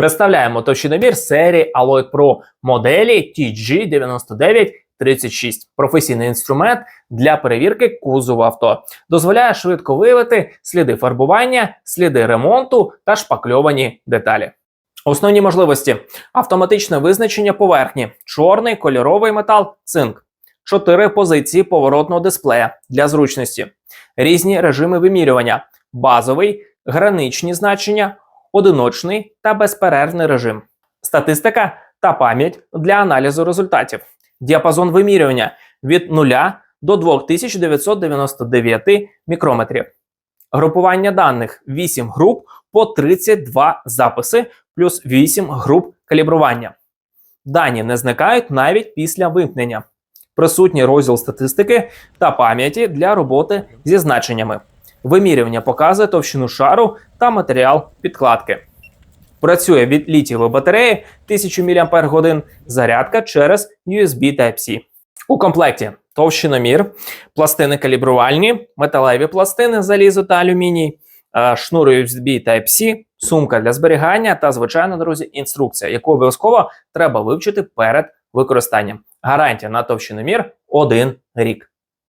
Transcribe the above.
Представляємо товщиномір серії Alloy Pro моделі TG9936. Професійний інструмент для перевірки кузова авто. Дозволяє швидко виявити сліди фарбування, сліди ремонту та шпакльовані деталі. Основні можливості: автоматичне визначення поверхні, чорний кольоровий метал, цинк, чотири позиції поворотного дисплея для зручності, різні режими вимірювання, базовий, граничні значення, одиночний та безперервний режим, статистика та пам'ять для аналізу результатів, діапазон вимірювання від 0 до 2999 мікрометрів, групування даних 8 груп по 32 записи плюс 8 груп калібрування. Дані не зникають навіть після вимкнення. Присутній розділ статистики та пам'яті для роботи зі значеннями. Вимірювання показує товщину шару та матеріал підкладки. Працює від літієвої батареї 1000 мАч, зарядка через USB Type-C. У комплекті товщиномір, пластини калібрувальні, металеві пластини залізо та алюміній, шнур USB Type-C, сумка для зберігання та, звичайно, друзі, інструкція, яку обов'язково треба вивчити перед використанням. Гарантія на товщиномір 1 рік.